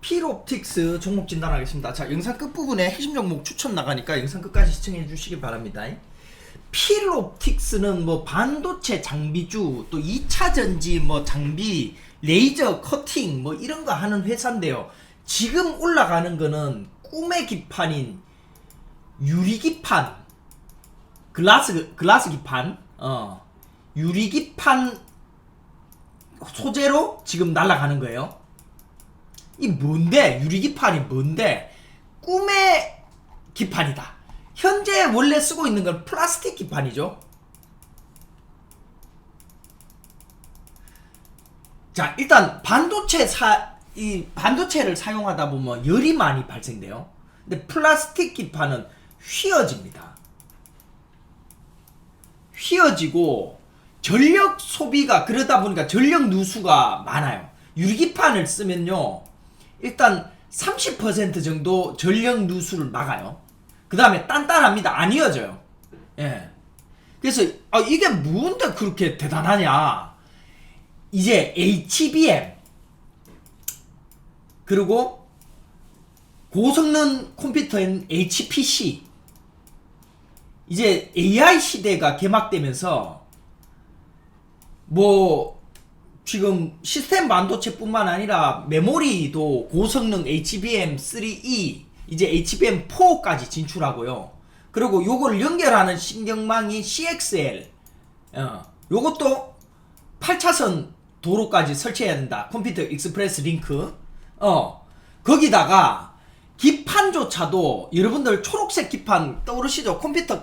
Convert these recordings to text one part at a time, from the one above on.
필옵틱스 종목 진단하겠습니다. 자, 영상 끝부분에 핵심 종목 추천 나가니까 영상 끝까지 시청해 주시기 바랍니다. 필옵틱스는 뭐 반도체 장비주, 또 2차 전지 뭐 장비, 레이저 커팅 뭐 이런 거 하는 회사인데요. 지금 올라가는 거는 꿈의 기판인 유리 기판, 글라스 글라스 기판, 어 유리 기판 소재로 지금 날아가는 거예요. 이 뭔데? 유리기판이 뭔데? 꿈의 기판이다. 현재 원래 쓰고 있는 건 플라스틱 기판이죠. 자, 일단 반도체 사, 이 반도체를 사용하다 보면 열이 많이 발생돼요. 근데 플라스틱 기판은 휘어집니다. 휘어지고 전력 소비가 그러다 보니까 전력 누수가 많아요. 유리기판을 쓰면요. 일단 30% 정도 전력 누수를 막아요. 그 다음에 단단합니다. 안 이어져요. 예. 그래서 아, 이게 뭔데 그렇게 대단하냐. 이제 HBM 그리고 고성능 컴퓨터인 HPC 이제 AI 시대가 개막되면서 뭐 지금 시스템 반도체뿐만 아니라 메모리도 고성능 HBM3E 이제 HBM4까지 진출하고요. 그리고 요걸 연결하는 신경망이 CXL 어, 요것도 8차선 도로까지 설치해야 된다. 컴퓨터 익스프레스 링크. 어. 거기다가 기판조차도 여러분들 초록색 기판 떠오르시죠? 컴퓨터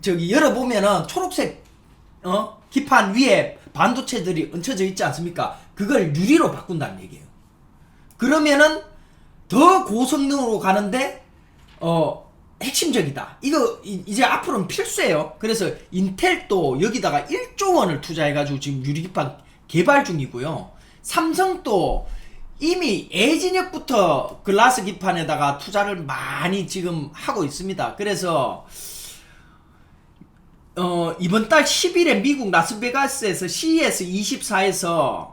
저기 열어보면은 초록색 어? 기판 위에 반도체들이 얹혀져 있지 않습니까? 그걸 유리로 바꾼다는 얘기예요. 그러면은 더 고성능으로 가는데 어 핵심적이다. 이거 이- 이제 앞으로는 필수예요. 그래서 인텔도 여기다가 1조 원을 투자해가지고 지금 유리기판 개발 중이고요. 삼성도 이미 애진역부터 글라스 기판에다가 투자를 많이 지금 하고 있습니다. 그래서 어, 이번 달 10일에 미국 라스베가스에서 CES 24에서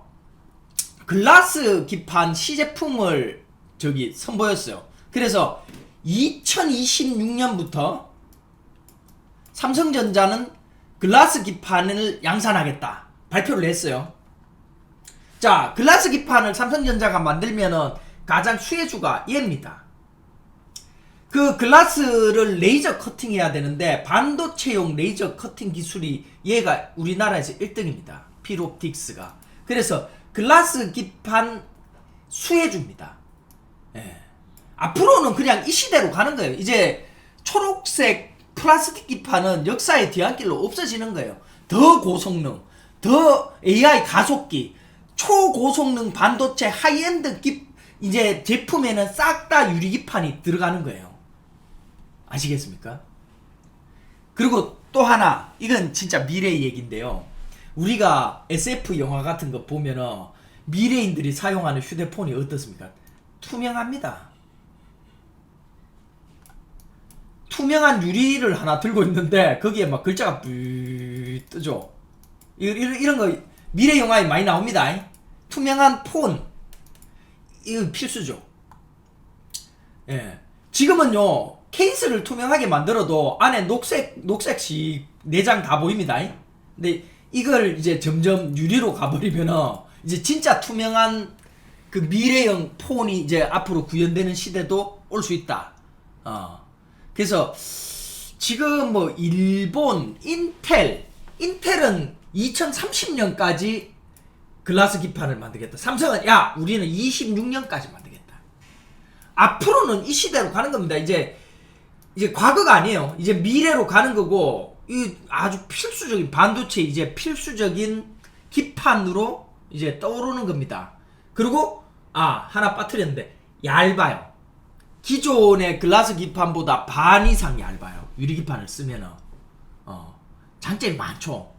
글라스 기판 시제품을 저기 선보였어요. 그래서 2026년부터 삼성전자는 글라스 기판을 양산하겠다. 발표를 했어요. 자, 글라스 기판을 삼성전자가 만들면은 가장 수혜주가 얘입니다. 그 글라스를 레이저 커팅해야 되는데 반도체용 레이저 커팅 기술이 얘가 우리나라에서 1등입니다. 필옵틱스가. 그래서 글라스 기판 수혜주입니다. 예. 앞으로는 그냥 이 시대로 가는 거예요. 이제 초록색 플라스틱 기판은 역사의 뒤안길로 없어지는 거예요. 더 고성능, 더 AI 가속기, 초고성능 반도체 하이엔드 기, 이제 제품에는 싹 다 유리 기판이 들어가는 거예요. 아시겠습니까? 그리고 또 하나, 이건 진짜 미래의 얘기인데요. 우리가 SF 영화 같은 거 보면은 미래인들이 사용하는 휴대폰이 어떻습니까? 투명합니다. 투명한 유리를 하나 들고 있는데 거기에 막 글자가 뿌 뜨죠. 이- 이런, 이런 거 미래 영화에 많이 나옵니다. 투명한 폰 이거 필수죠. 예. 지금은요 케이스를 투명하게 만들어도 안에 녹색 녹색씩 내장 다 보입니다. 근데 이걸 이제 점점 유리로 가버리면은 이제 진짜 투명한 그 미래형 폰이 이제 앞으로 구현되는 시대도 올 수 있다. 어. 그래서 지금 뭐 일본 인텔 인텔은 2030년까지 글라스 기판을 만들겠다. 삼성은 야 우리는 26년까지 만들겠다. 앞으로는 이 시대로 가는 겁니다. 이제 이제 과거가 아니에요. 이제 미래로 가는 거고 이 아주 필수적인 반도체 이제 필수적인 기판으로 이제 떠오르는 겁니다. 그리고 아 하나 빠뜨렸는데 얇아요. 기존의 글라스 기판보다 반 이상 얇아요. 유리 기판을 쓰면은 어, 장점이 많죠.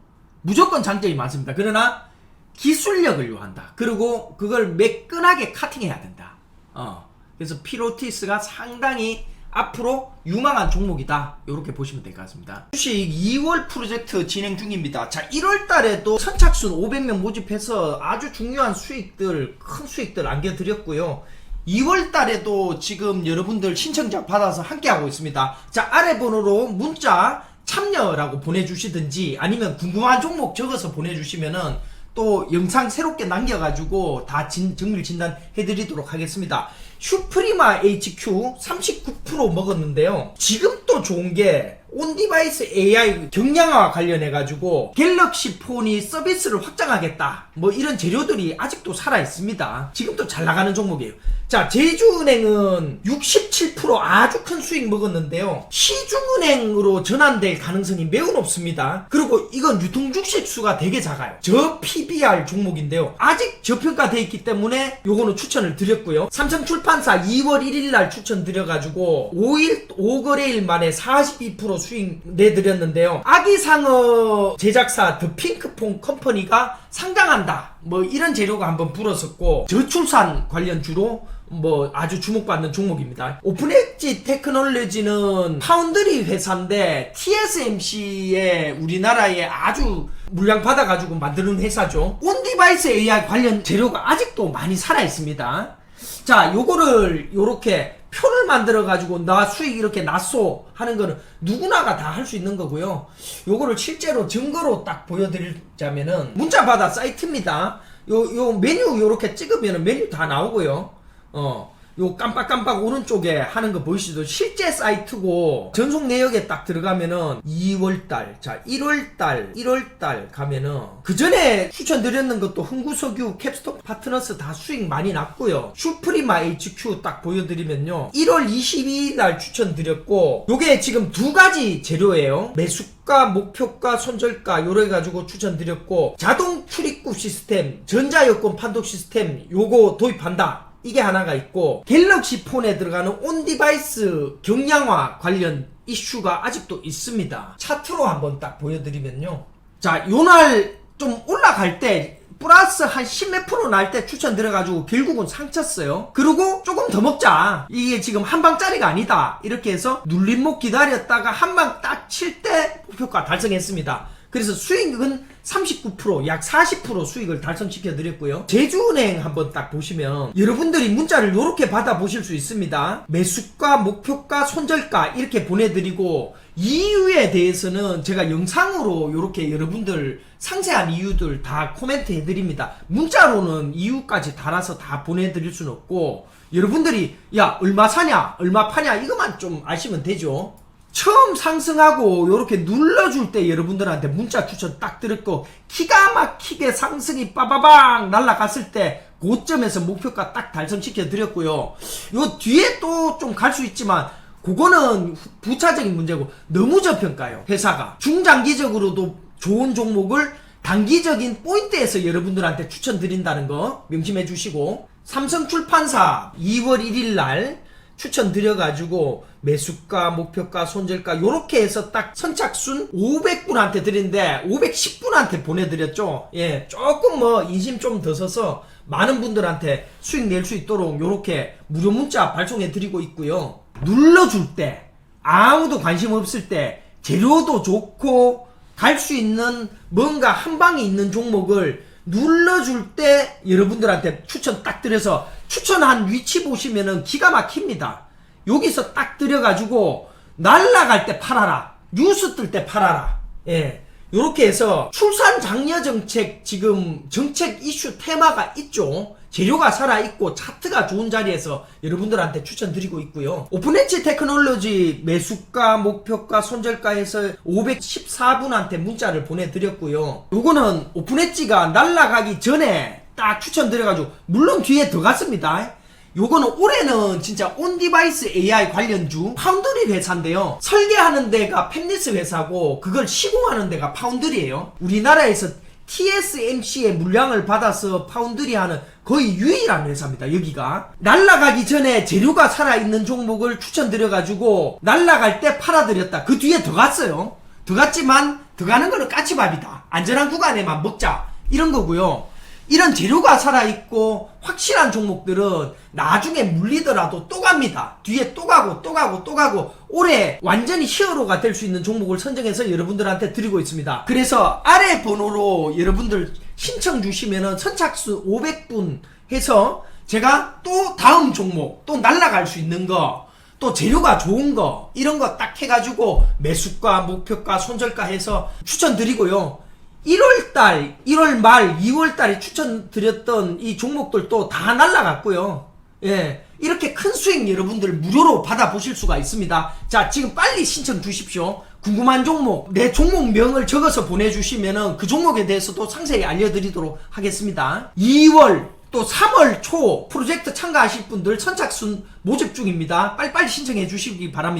무조건 장점이 많습니다. 그러나 기술력을 요한다. 그리고 그걸 매끈하게 카팅해야 된다. 어, 그래서 피로티스가 상당히 앞으로 유망한 종목이다. 이렇게 보시면 될 것 같습니다. 주식 2월 프로젝트 진행 중입니다. 자, 1월 달에도 선착순 500명 모집해서 아주 중요한 수익들, 큰 수익들 안겨드렸고요. 2월 달에도 지금 여러분들 신청자 받아서 함께하고 있습니다. 자, 아래 번호로 문자 참여라고 보내주시든지 아니면 궁금한 종목 적어서 보내주시면은 또 영상 새롭게 남겨가지고 다 진, 정밀 진단 해드리도록 하겠습니다. 슈프리마 HQ 39% 먹었는데요. 지금 또 좋은 게 온디바이스 AI 경량화 관련해가지고 갤럭시 폰이 서비스를 확장하겠다. 뭐 이런 재료들이 아직도 살아 있습니다. 지금도 잘 나가는 종목이에요. 자, 제주은행은 67% 아주 큰 수익 먹었는데요. 시중은행으로 전환될 가능성이 매우 높습니다. 그리고 이건 유통 주식 수가 되게 작아요. 저 PBR 종목인데요. 아직 저평가돼 있기 때문에 요거는 추천을 드렸고요. 삼성출판사 2월 1일 날 추천드려가지고 5일 5거래일 만에 42% 수익 내드렸는데요. 아기상어 제작사 더 핑크퐁 컴퍼니가 상장한다. 뭐 이런 재료가 한번 불었었고 저출산 관련 주로 뭐 아주 주목받는 종목입니다. 오픈엣지 테크놀로지는 파운드리 회사인데 TSMC의 우리나라에 아주 물량 받아가지고 만드는 회사죠. 온디바이스 AI 관련 재료가 아직도 많이 살아 있습니다. 자, 요거를 요렇게 표를 만들어 가지고 나 수익 이렇게 났소 하는 거는 누구나가 다 할 수 있는 거고요. 요거를 실제로 증거로 딱 보여드리자면은 문자 받아 사이트입니다. 요 요 메뉴 요렇게 찍으면은 메뉴 다 나오고요. 어. 요 깜빡깜빡 오른쪽에 하는 거 보이시죠? 실제 사이트고 전송 내역에 딱 들어가면은 2월달, 자 1월달, 1월달 가면은 그 전에 추천드렸는 것도 흥구석유, 캡스톤 파트너스 다 수익 많이 났고요. 슈프리마 HQ 딱 보여드리면요. 1월 22일 날 추천드렸고 요게 지금 두 가지 재료예요. 매수 가, 목표가, 손절가 요래 가지고 추천드렸고 자동 출입구 시스템, 전자여권 판독 시스템 요거 도입한다. 이게 하나가 있고 갤럭시 폰에 들어가는 온 디바이스 경량화 관련 이슈가 아직도 있습니다. 차트로 한번 딱 보여드리면요. 자, 요날 좀 올라갈 때 플러스 한 10몇 프로 날 때 추천 들어가지고 결국은 상쳤어요. 그리고 조금 더 먹자. 이게 지금 한 방짜리가 아니다. 이렇게 해서 눌림목 기다렸다가 한 방 딱 칠 때 목표가 달성했습니다. 그래서 수익은 39%약 40% 수익을 달성시켜 드렸고요. 제주은행 한번 딱 보시면 여러분들이 문자를 이렇게 받아 보실 수 있습니다. 매수가, 목표가, 손절가 이렇게 보내드리고 이유에 대해서는 제가 영상으로 이렇게 여러분들 상세한 이유들 다 코멘트 해드립니다. 문자로는 이유까지 달아서 다 보내드릴 수는 없고 여러분들이 야 얼마 사냐 얼마 파냐 이것만 좀 아시면 되죠. 처음 상승하고 이렇게 눌러줄 때 여러분들한테 문자 추천 딱 드렸고 기가 막히게 상승이 빠바방 날아갔을 때 고점에서 목표가 딱 달성시켜 드렸고요. 요 뒤에 또 좀 갈 수 있지만 그거는 부차적인 문제고 너무 저평가요 회사가 중장기적으로도 좋은 종목을 단기적인 포인트에서 여러분들한테 추천드린다는 거 명심해 주시고 삼성 출판사 2월 1일 날 추천드려가지고 매수가, 목표가, 손절가 요렇게 해서 딱 선착순 500분한테 드린데 510분한테 보내드렸죠. 예, 조금 뭐 인심 좀더 써서 많은 분들한테 수익 낼 수 있도록 요렇게 무료 문자 발송해 드리고 있고요. 눌러줄 때 아무도 관심 없을 때 재료도 좋고 갈 수 있는 뭔가 한 방에 있는 종목을 눌러줄 때 여러분들한테 추천 딱 드려서 추천한 위치 보시면은 기가 막힙니다. 여기서 딱 들여가지고 날라갈 때 팔아라. 뉴스 뜰 때 팔아라. 예. 요렇게 해서 출산 장려 정책 지금 정책 이슈 테마가 있죠. 재료가 살아있고 차트가 좋은 자리에서 여러분들한테 추천드리고 있고요. 오픈엣지 테크놀로지 매수가, 목표가, 손절가에서 514분한테 문자를 보내드렸고요. 요거는 오픈엣지가 날라가기 전에 딱 추천드려가지고 물론 뒤에 더 갔습니다. 요거는 올해는 진짜 온디바이스 AI 관련주 파운드리 회사인데요. 설계하는 데가 펜리스 회사고 그걸 시공하는 데가 파운드리예요. 우리나라에서 TSMC의 물량을 받아서 파운드리 하는 거의 유일한 회사입니다. 여기가 날라가기 전에 재료가 살아있는 종목을 추천드려가지고 날라갈 때 팔아드렸다. 그 뒤에 더 갔어요. 더 갔지만 더 가는 거는 까치밥이다. 안전한 구간에만 먹자. 이런 거고요. 이런 재료가 살아있고 확실한 종목들은 나중에 물리더라도 또 갑니다. 뒤에 또 가고 또 가고 또 가고 올해 완전히 히어로가 될 수 있는 종목을 선정해서 여러분들한테 드리고 있습니다. 그래서 아래 번호로 여러분들 신청 주시면은 선착수 500분 해서 제가 또 다음 종목 또 날라갈 수 있는 거 또 재료가 좋은 거 이런 거 딱 해가지고 매수가 목표가 손절가 해서 추천드리고요 1월달 1월 말 2월달에 추천드렸던 이 종목들도 다 날라갔고요 예 이렇게 큰 수익 여러분들 무료로 받아보실 수가 있습니다 자 지금 빨리 신청 주십시오 궁금한 종목 내 종목명을 적어서 보내주시면은 그 종목에 대해서도 상세히 알려드리도록 하겠습니다 2월 또 3월 초 프로젝트 참가하실 분들 선착순 모집 중입니다. 빨리빨리 신청해 주시기 바랍니다.